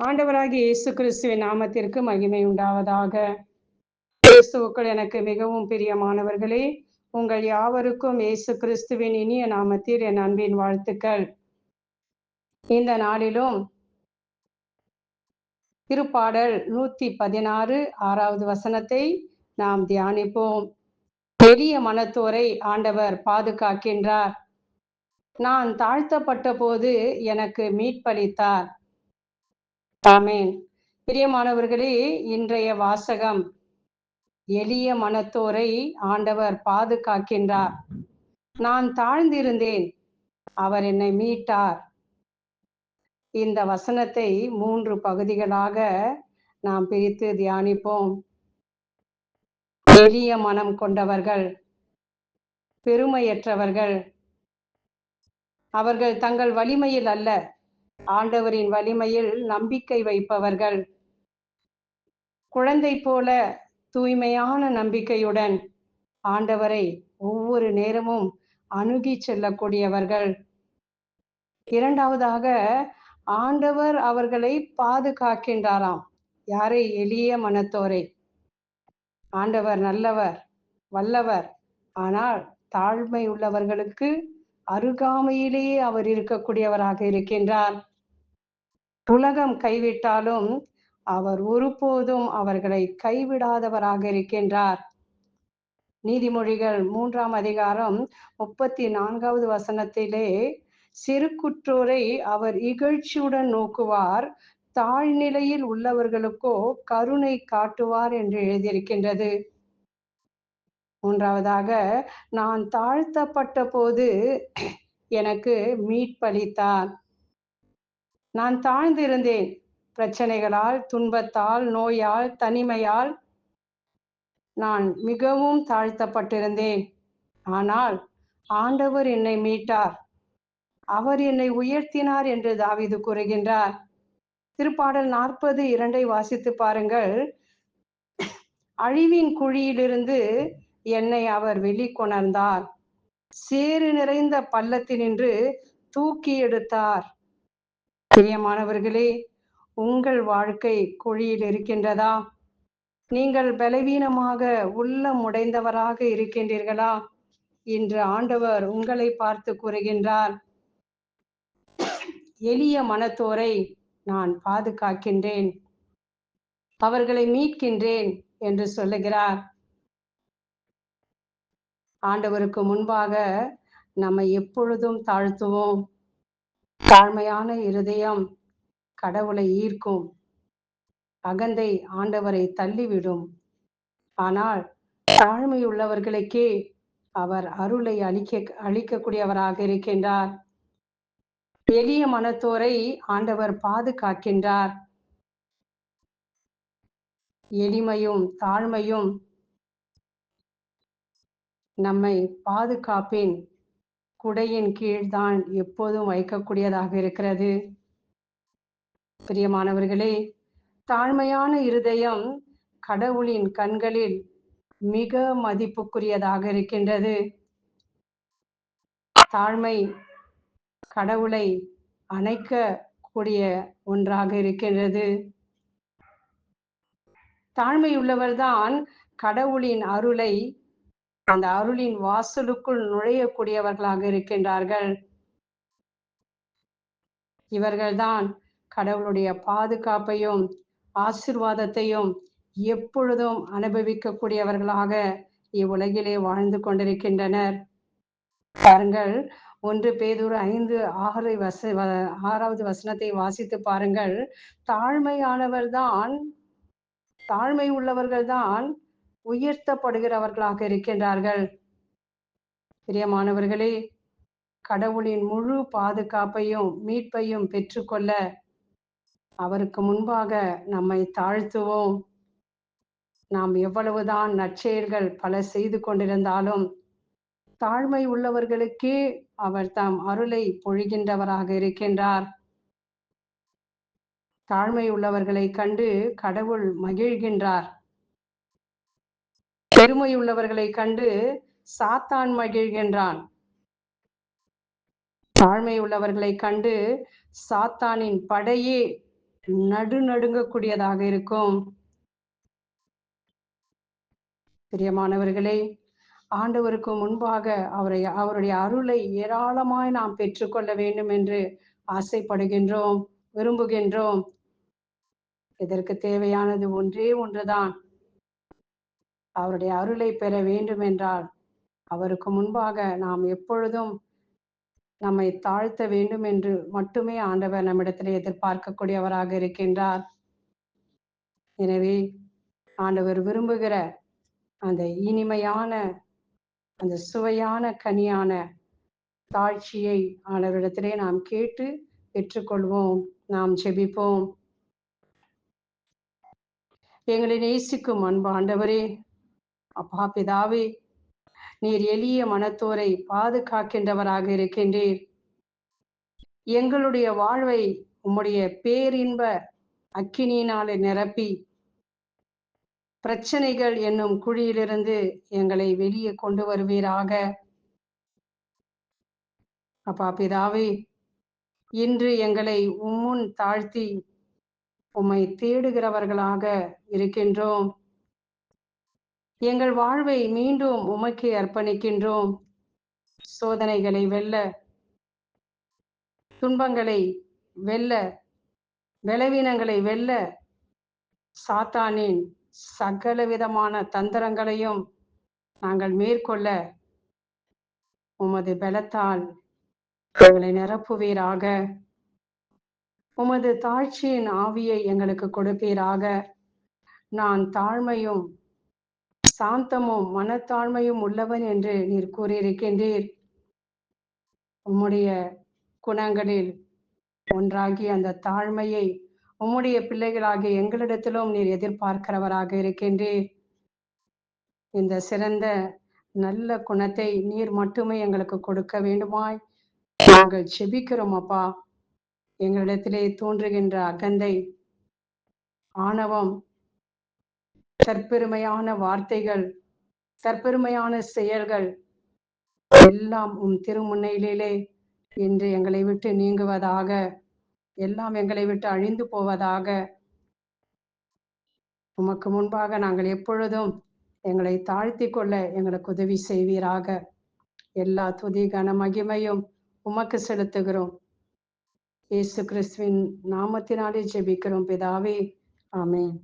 ஆண்டவராகிய இயேசு கிறிஸ்துவின் நாமத்திற்கு மகிமை உண்டாவதாக. கிறிஸ்துவுக்கள் எனக்கு மிகவும் பிரியமானவர்களே உங்கள் யாவருக்கும் இயேசு கிறிஸ்துவின் இனிய நாமத்தில் என் அன்பின் வாழ்த்துக்கள். இந்த நாளிலும் திருப்பாடல் நூத்தி பதினாறு ஆறாவது வசனத்தை நாம் தியானிப்போம். பெரிய மனத்தோரை ஆண்டவர் பாதுகாக்கின்றார். நான் தாழ்த்தப்பட்ட போது எனக்கு மீட்பளித்தார். ஆமேன். பிரியமானவர்களே இன்றைய வாசகம் எளிய மனத்தோரை ஆண்டவர் பாதுகாக்கின்றார். நான் தாழ்ந்திருந்தேன் அவர் என்னை மீட்டார். இந்த வசனத்தை மூன்று பகுதிகளாக நாம் பிரித்து தியானிப்போம். எளிய மனம் கொண்டவர்கள் பெருமையற்றவர்கள். அவர்கள் தங்கள் வலிமையில் அல்ல ஆண்டவரின் வலிமையில் நம்பிக்கை வைப்பவர்கள். குழந்தை போல தூய்மையான நம்பிக்கையுடன் ஆண்டவரை ஒவ்வொரு நேரமும் அணுகி செல்லக்கூடியவர்கள். இரண்டாவதாக ஆண்டவர் அவர்களை பாதுகாக்கின்றாராம். யாரை? எளிய மனத்தோரை. ஆண்டவர் நல்லவர் வல்லவர். ஆனால் தாழ்மை உள்ளவர்களுக்கு அருகாமையிலேயே அவர் இருக்கக்கூடியவராக இருக்கின்றார். உலகம் கைவிட்டாலும் அவர் ஒருபோதும் அவர்களை கைவிடாதவராக இருக்கின்றார். நீதிமொழிகள் மூன்றாம் அதிகாரம் முப்பத்தி நான்காவது வசனத்திலே சிறு குற்றோரை அவர் இகழ்ச்சியுடன் நோக்குவார் தாழ்நிலையில் உள்ளவர்களுக்கோ கருணை காட்டுவார் என்று எழுதியிருக்கின்றது. மூன்றாவதாக நான் தாழ்த்தப்பட்ட போது எனக்கு மீட்பளித்தார். நான் தாழ்ந்திருந்தேன். பிரச்சனைகளால் துன்பத்தால் நோயால் தனிமையால் நான் மிகவும் தாழ்த்தப்பட்டிருந்தேன். ஆனால் ஆண்டவர் என்னை மீட்டார். அவர் என்னை உயர்த்தினார் என்று தாவிது கூறுகின்றார். திருப்பாடல் நாற்பது இரண்டை வாசித்து பாருங்கள். அழிவின் குழியிலிருந்து என்னை அவர் வெளிக்கொணர்ந்தார். சேறு நிறைந்த பள்ளத்தினின்று தூக்கி எடுத்தார். பிரியமானவர்களே உங்கள் வாழ்க்கை குழியில் இருக்கின்றதா? நீங்கள் பலவீனமாக உள்ளம் உடைந்தவராக இருக்கின்றீர்களா? இன்று ஆண்டவர் உங்களை பார்த்து கூறுகின்றார் எளிய மனத்தோரை நான் பாதுகாக்கின்றேன் அவர்களை மீட்கின்றேன் என்று சொல்லுகிறார். ஆண்டவருக்கு முன்பாக நம்மை எப்பொழுதும் தாழ்த்துவோம். தாழ்மையான இருதயம் கடவுளை ஈர்க்கும். அகந்தை ஆண்டவரை தள்ளிவிடும். ஆனால் தாழ்மையுள்ளவர்களுக்கே அவர் அருளை அளிக்க அளிக்கக்கூடியவராக இருக்கின்றார். எளிய மனத்தோரை ஆண்டவர் பாதுகாக்கின்றார். எளிமையும் தாழ்மையும் நம்மை பாதுகாப்பின் குடையின் கீழ்தான் எப்போதும் வைக்கக்கூடியதாக இருக்கிறது. பிரியமானவர்களே தாழ்மையான இருதயம் கடவுளின் கண்களில் மிக மதிப்புக்குரியதாக இருக்கின்றது. தாழ்மை கடவுளை அணைக்க கூடிய ஒன்றாக இருக்கின்றது. தாழ்மை உள்ளவர்தான் கடவுளின் அருளை அந்த அருளின் வாசலுக்குள் நுழையக்கூடியவர்களாக இருக்கின்றார்கள். இவர்கள்தான் கடவுளுடைய பாதுகாப்பையும் ஆசிர்வாதத்தையும் எப்பொழுதும் அனுபவிக்கக்கூடியவர்களாக இவ்வுலகிலே வாழ்ந்து கொண்டிருக்கின்றனர். பாருங்கள் ஒன்று பேதூர் ஐந்து ஆறு வச ஆறாவது வசனத்தை வாசித்து பாருங்கள். தாழ்மையானவர்தான் தாழ்மை உள்ளவர்கள்தான் உயர்த்தப்படுகிறவர்களாக இருக்கின்றார்கள். பிரியமானவர்களே கடவுளின் முழு பாதுகாப்பையும் மீட்பையும் பெற்றுக்கொள்ள அவருக்கு முன்பாக நம்மை தாழ்த்துவோம். நாம் எவ்வளவுதான் நற்செயல்கள் பல செய்து கொண்டிருந்தாலும் தாழ்மை உள்ளவர்களுக்கே அவர் தாம் அருளை பொழிகின்றவராக இருக்கின்றார். தாழ்மை உள்ளவர்களை கண்டு கடவுள் மகிழ்கின்றார். பெருமை உள்ளவர்களை கண்டு சாத்தான் மகிழ்கின்றான். தாழ்மை உள்ளவர்களை கண்டு சாத்தானின் படையே நடுநடுங்கக்கூடியதாக இருக்கும். பிரியமானவர்களே ஆண்டவருக்கு முன்பாக அவரை அவருடைய அருளை ஏராளமாய் நாம் பெற்றுக்கொள்ள வேண்டும் என்று ஆசைப்படுகின்றோம் விரும்புகின்றோம். இதற்கு தேவையானது ஒன்றே ஒன்றுதான். அவருடைய அருளை பெற வேண்டும் என்றால் அவருக்கு முன்பாக நாம் எப்பொழுதும் நம்மை தாழ்த்த வேண்டும் என்று மட்டுமே ஆண்டவர் நம்மிடத்தில் எதிர்பார்க்கக்கூடியவராக இருக்கின்றார். எனவே ஆண்டவர் விரும்புகிற அந்த இனிமையான அந்த சுவையான கனியான தாழ்ச்சியை ஆண்டவரிடத்திலே நாம் கேட்டு பெற்றுக்கொள்வோம் நாம் செபிப்போம் எங்களை நேசிக்கும் அன்பு ஆண்டவரே அப்பா பிதாவே நீர் எளிய மனத்தோரை பாதுகாக்கின்றவராக இருக்கின்றீர். எங்களுடைய வாழ்வை உம்முடைய பேரின்ப அக்கினியினாலே நிரப்பி பிரச்சனைகள் என்னும் குழியிலிருந்து எங்களை வெளியே கொண்டு வருவீராக. அப்பா பிதாவே இன்று எங்களை உம்முன் தாழ்த்தி உம்மை தேடுகிறவர்களாக இருக்கின்றோம். எங்கள் வாழ்வை மீண்டும் உமக்கு அர்ப்பணிக்கின்றோம். சோதனைகளை வெல்ல துன்பங்களை வெல்ல பலவீனங்களை வெல்ல சாத்தானின் சகல விதமான தந்திரங்களையும் நாங்கள் மேற்கொள்ள உமது பலத்தால் எங்களை நிரப்புவீராக. உமது தாழ்ச்சியின் ஆவியை எங்களுக்கு கொடுப்பீராக. நான் தாழ்மையும் சாந்தமும் மனத்தாழ்மையும் உள்ளவன் என்று நீர் கூறியிருக்கின்றீர். உம்முடைய குணங்களில் ஒன்றாகி அந்த தாழ்மையை உம்முடைய பிள்ளைகளாகிய எங்களிடத்திலும் நீர் எதிர்பார்க்கிறவராக இருக்கின்றீர். இந்த சிறந்த நல்ல குணத்தை நீர் மட்டுமே எங்களுக்கு கொடுக்க வேண்டுமாய். நாங்கள் செபிக்கிறோம் அப்பா. எங்களிடத்திலே தோன்றுகின்ற அகந்தை ஆணவம் தற்பெருமையான வார்த்தைகள் தற்பெருமையான செயல்கள் எல்லாம் உம் திருமுன்னையிலே இன்று எங்களை விட்டு நீங்குவதாக எல்லாம் எங்களை விட்டு அழிந்து போவதாக உமக்கு முன்பாக நாங்கள் எப்பொழுதும் எங்களை தாழ்த்தி கொள்ள எங்களுக்கு உதவி செய்வீராக. எல்லா துதி கன மகிமையும் உமக்கு செலுத்துகிறோம். இயேசு கிறிஸ்துவின் நாமத்தினாலே ஜெபிக்கிறோம் பிதாவே. ஆமேன்.